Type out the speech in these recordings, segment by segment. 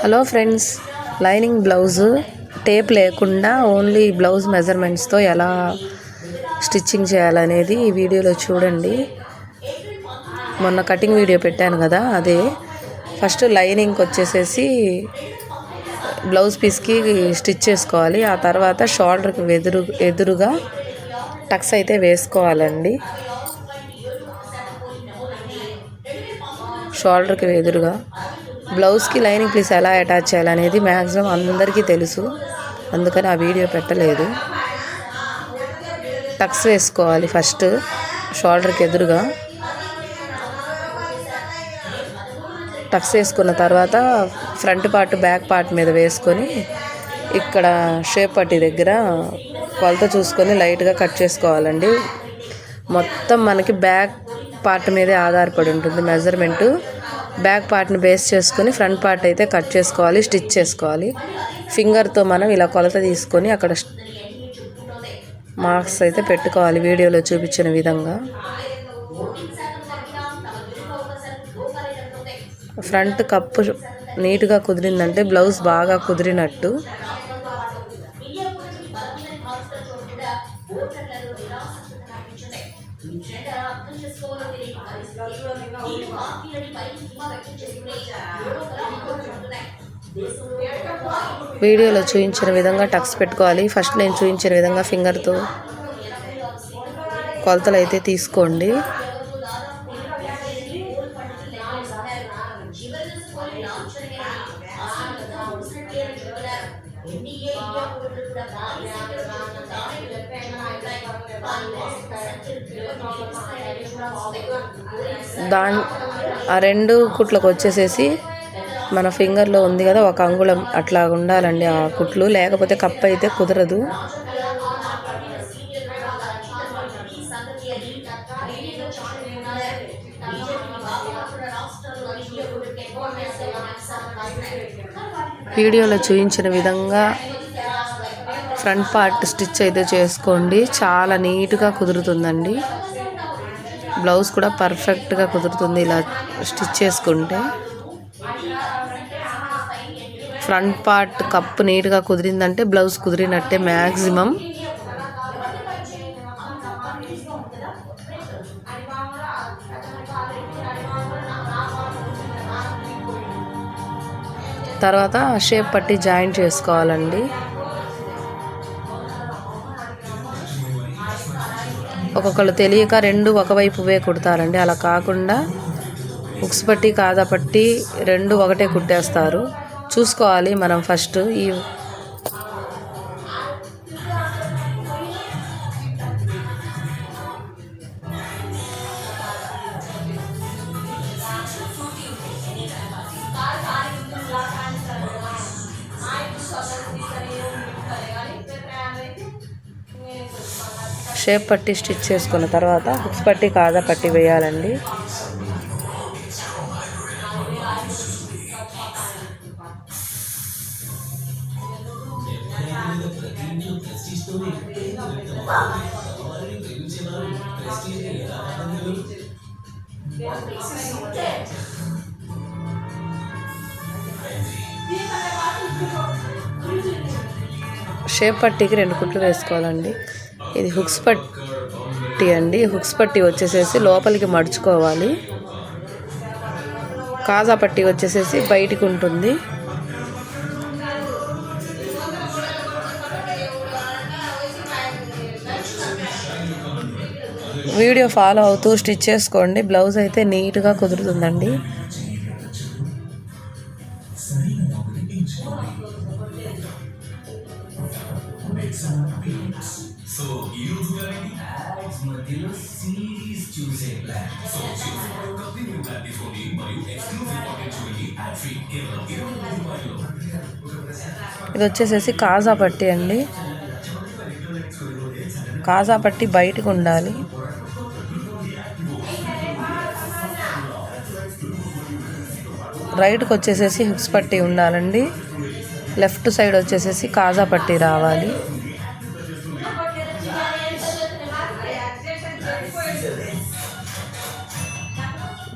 Hello friends lining blouse tape లేకుండా only blouse మెజర్మెంట్స్తో ఎలా స్టిచ్చింగ్ చేయాలనేది ఈ వీడియోలో చూడండి. మొన్న కటింగ్ వీడియో పెట్టాను కదా అదే. ఫస్ట్ లైనింగ్కి వచ్చేసేసి బ్లౌజ్ పీస్కి స్టిచ్ చేసుకోవాలి. ఆ తర్వాత షోల్డర్కి ఎదురు ఎదురుగా టక్స్ అయితే వేసుకోవాలండి. షోల్డర్కి ఎదురుగా బ్లౌజ్కి లైనింగ్ పీస్ ఎలా అటాచ్ చేయాలనేది మ్యాక్సిమం అందరికీ తెలుసు. అందుకని ఆ వీడియో పెట్టలేదు. టక్స్ వేసుకోవాలి ఫస్ట్ షోల్డర్కి ఎదురుగా. టక్స్ వేసుకున్న తర్వాత ఫ్రంట్ పార్ట్ బ్యాక్ పార్ట్ మీద వేసుకొని ఇక్కడ షేప్ పట్టి దగ్గర కొలత చూసుకొని లైట్గా కట్ చేసుకోవాలండి. మొత్తం మనకి బ్యాక్ పార్ట్ మీదే ఆధారపడి ఉంటుంది. మెజర్మెంటు బ్యాక్ పార్ట్ని బేస్ చేసుకొని ఫ్రంట్ పార్ట్ అయితే కట్ చేసుకోవాలి స్టిచ్ చేసుకోవాలి. ఫింగర్తో మనం ఇలా కొలత తీసుకొని అక్కడ మార్క్స్ అయితే పెట్టుకోవాలి వీడియోలో చూపించిన విధంగా. ఫ్రంట్ కప్పు నీట్గా కుదిరిందంటే బ్లౌజ్ బాగా కుదిరినట్టు. వీడియోలో చూపించిన విధంగా టక్స్ పెట్టుకోవాలి. ఫస్ట్ నేను చూపించిన విధంగా ఫింగర్తో కొలతలు అయితే తీసుకోండి. దాని ఆ రెండు కుట్లకు వచ్చేసేసి మన ఫింగర్లో ఉంది కదా ఒక అంగుళం అట్లా ఉండాలండి ఆ కుట్లు. లేకపోతే కప్ అయితే కుదరదు. వీడియోలో చూపించిన విధంగా ఫ్రంట్ పార్ట్ స్టిచ్ అయితే చేసుకోండి. చాలా నీట్గా కుదురుతుందండి. బ్లౌజ్ కూడా పర్ఫెక్ట్గా కుదురుతుంది ఇలా స్టిచ్ చేసుకుంటే. ఫ్రంట్ పార్ట్ కప్పు నీట్గా కుదిరిందంటే బ్లౌజ్ కుదిరినట్టే మ్యాక్సిమం తర్వాత షేప్ పట్టి జాయిన్ చేసుకోవాలండి. ఒక్కొక్కళ్ళు తెలియక రెండు ఒకవైపువే కుడతారండి. అలా కాకుండా ఉక్స్ పట్టి కాదా పట్టి రెండు ఒకటే కుట్టేస్తారు. చూసుకోవాలి మనం ఫస్ట్ ఈ షేప్ పట్టి స్టిచ్ చేసుకున్న తర్వాత హుక్స్ పట్టి కాదా పట్టి వేయాలండి. షేప్ పట్టీకి రెండు కుట్లు వేసుకోవాలండి. ఇది హుక్స్ పట్టి అండి. హుక్స్ పట్టి వచ్చేసేసి లోపలికి మడుచుకోవాలి. కాజా పట్టి వచ్చేసేసి బయటికి ఉంటుంది. వీడియో ఫాలో అవుతూ స్టిచ్ చేసుకోండి. బ్లౌజ్ అయితే నీట్గా కుదురుతుందండి. సో ఈ రోజు మధ్యలో సిరీస్ చూసే ప్లాన్ సో కంపెనీ ప్లాన్ తీసుకోండి మరియు ఎక్స్క్లూజివ్ కాంటెంట్ చూడండి యాడ్ ఫ్రీ కేవలం ఇరవై రూపాయలు ఇది వచ్చేసేసి కాజా పట్టి అండి. కాజా పట్టి బయటకు ఉండాలి. రైట్కి వచ్చేసేసి హిప్స్ పట్టి ఉండాలండి. లెఫ్ట్ సైడ్ వచ్చేసేసి కాజా పట్టి రావాలి.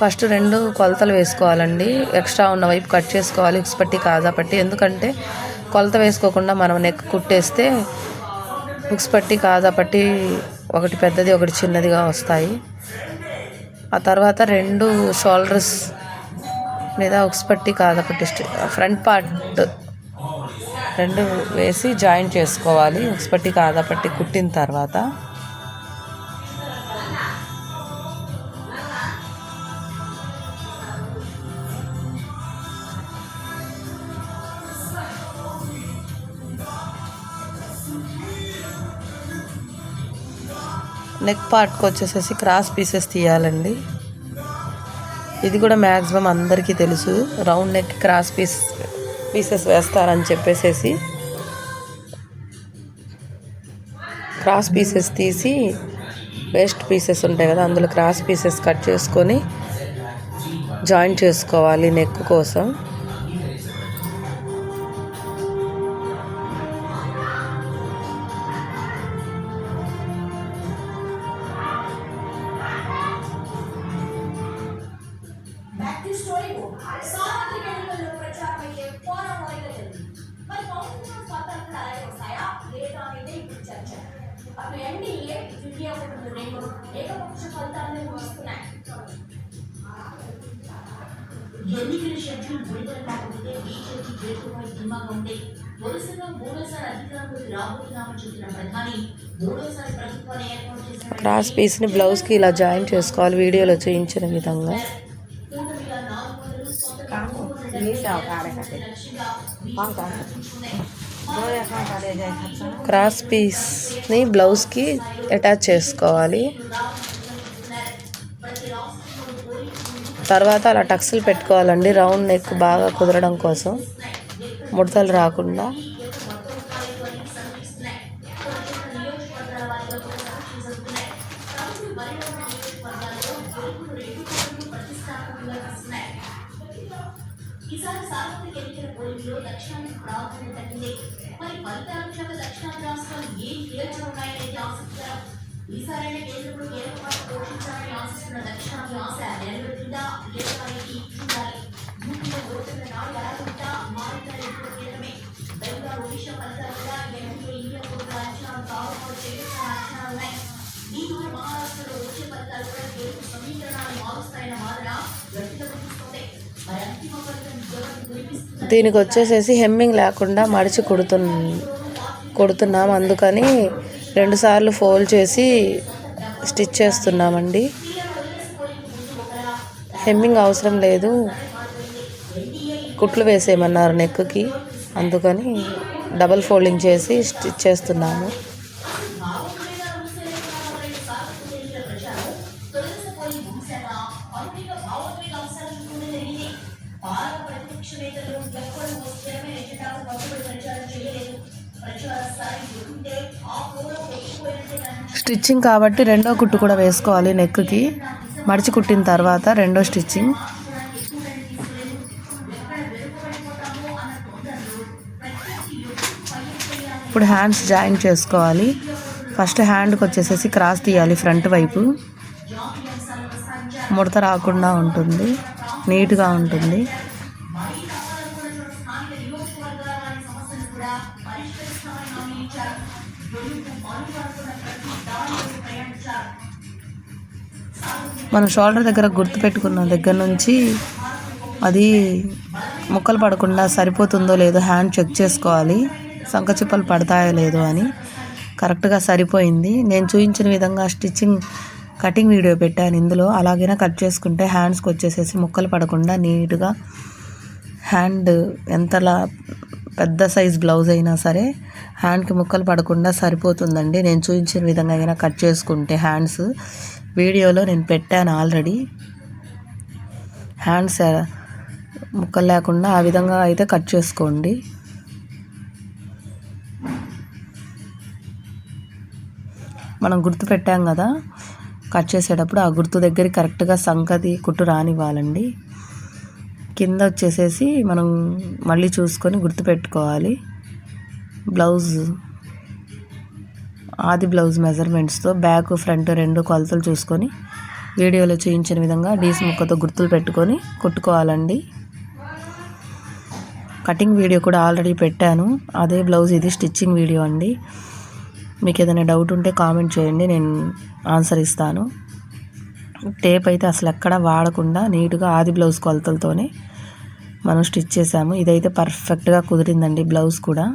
ఫస్ట్ రెండు కొలతలు వేసుకోవాలండి. ఎక్స్ట్రా ఉన్న వైపు కట్ చేసుకోవాలి హిప్స్ పట్టి కాజా పట్టి. ఎందుకంటే కొలత వేసుకోకుండా మనం నెక్ కుట్టేస్తే హుక్స్ పట్టి కాజా పట్టి ఒకటి పెద్దది ఒకటి చిన్నదిగా వస్తాయి. ఆ తర్వాత రెండు షోల్డర్స్ లేదా ఉక్స్ కాదు ఒకటి పట్టి ఫ్రంట్ పార్ట్ రెండు వేసి జాయిన్ చేసుకోవాలి. ఉక్స్ కాదా పట్టి కుట్టిన తర్వాత. నెక్ పార్ట్కి వచ్చేసేసి క్రాస్ పీసెస్ తీయాలండి. ఇది కూడా మ్యాక్సిమం అందరికీ తెలుసు. Round neck cross piece pieces వేస్తారని చెప్పేసేసి క్రాస్ పీసెస్ తీసి వేస్ట్ పీసెస్ ఉంటాయి కదా అందులో క్రాస్ పీసెస్ కట్ చేసుకొని జాయిన్ చేసుకోవాలి నెక్ కోసం. ఎన్డీఏ కూటమి రెండు ఏకపక్ష ఫలితాలను వస్తున్నాయి ఎన్నికల షెడ్యూల్ విడుదల కాకపోతే బీజేపీ గెలుపుపై ధీమాగా ఉంది వరుసగా మూడోసారి అధికారంలోకి రాబోతున్నామని చెప్పిన ప్రధాని మూడోసారి ప్రభుత్వాన్ని ఏర్పాటు చేసిన క్రాస్ పీస్ని బ్లౌజ్కి ఇలా జాయిన్ చేసుకోవాలి వీడియోలో చూపించిన విధంగా. సొంత క్రాస్ పీస్ని బ్లౌజ్కి అటాచ్ చేసుకోవాలి. తర్వాత అలా టక్స్లు పెట్టుకోవాలండి. రౌండ్ నెక్ బాగా కుదరడం కోసం. ముడతలు రాకుండా. ఈసారి సార్వత్రిక ఎన్నికల పోలింగ్లో దక్షిణానికి ప్రాధాన్యత తగ్గింది. మరి ఫలితాల శాఖ దక్షిణాది రాష్ట్రాలు ఏం తేల్చనున్నాయనేది ఆసక్తికరం. ఈసారైనా కేంద్రంలో కీలక పాత్ర పోషించాలని ఆశిస్తున్న దక్షిణాది ఆశ నెరవేరుతుందా? లేదా. దీనికి వచ్చేసేసి హెమ్మింగ్ లేకుండా మడిచి కుడుతు కుడుతున్నాం. అందుకని రెండుసార్లు ఫోల్డ్ చేసి స్టిచ్ చేస్తున్నామండి. హెమ్మింగ్ అవసరం లేదు. కుట్లు వేసేయమన్నారు నెక్కి అందుకని డబల్ ఫోల్డింగ్ చేసి స్టిచ్ చేస్తున్నాము. నేతలు స్థిరమైన ఎజెండాకు కట్టుబడి ప్రచారం చేయలేదు. స్టిచ్చింగ్ కాబట్టి రెండో కుట్టు కూడా వేసుకోవాలి నెక్కి మడిచి కుట్టిన తర్వాత రెండో స్టిచ్చింగ్. ఇప్పుడు హ్యాండ్స్ జాయిన్ చేసుకోవాలి. ఫస్ట్ హ్యాండ్కి వచ్చేసేసి క్రాస్ తీయాలి ఫ్రంట్ వైపు. ముడత రాకుండా ఉంటుంది. నీట్గా ఉంటుంది. మనం షోల్డర్ దగ్గర గుర్తు పెట్టుకున్న దగ్గర నుంచి అది ముక్కలు పడకుండా సరిపోతుందో లేదో హ్యాండ్ చెక్ చేసుకోవాలి. సంకచిప్పలు పడతాయో లేదో అని. కరెక్ట్గా సరిపోయింది. నేను చూపించిన విధంగా స్టిచ్చింగ్ కటింగ్ వీడియో పెట్టాను ఇందులో. అలాగైనా కట్ చేసుకుంటే హ్యాండ్స్కి వచ్చేసేసి ముక్కలు పడకుండా నీట్గా హ్యాండ్ ఎంతలా పెద్ద సైజ్ బ్లౌజ్ అయినా సరే హ్యాండ్కి ముక్కలు పడకుండా సరిపోతుందండి. నేను చూపించిన విధంగా అయినా కట్ చేసుకుంటే హ్యాండ్స్ వీడియోలో నేను పెట్టాను ఆల్రెడీ హ్యాండ్స్ ముక్కలు లేకుండా ఆ విధంగా అయితే కట్ చేసుకోండి. మనం గుర్తుపెట్టాం కదా కట్ చేసేటప్పుడు ఆ గుర్తు దగ్గర కరెక్ట్గా సంగతి కుట్టు రానివ్వాలండి. కింద వచ్చేసేసి మనం మళ్ళీ చూసుకొని గుర్తు పెట్టుకోవాలి. బ్లౌజ్ ఆది బ్లౌజ్ మెజర్మెంట్స్తో బ్యాక్ ఫ్రంట్ రెండు కొలతలు చూసుకొని వీడియోలో చూపించిన విధంగా డీస్ ముక్కతో గుర్తులు పెట్టుకొని కుట్టుకోవాలండి. కటింగ్ వీడియో కూడా ఆల్రెడీ పెట్టాను. అదే బ్లౌజ్ ఇది స్టిచ్చింగ్ వీడియో అండి. మీకు ఏదైనా డౌట్ ఉంటే కామెంట్ చేయండి నేను ఆన్సర్ ఇస్తాను. టేప్ అయితే అసలు ఎక్కడ వాడకుండా నీట్గా ఆది బ్లౌజ్ కొలతలతోనే మనం స్టిచ్ చేసాము ఇదైతే పర్ఫెక్ట్గా కుదిరిందండి బ్లౌజ్ కూడా.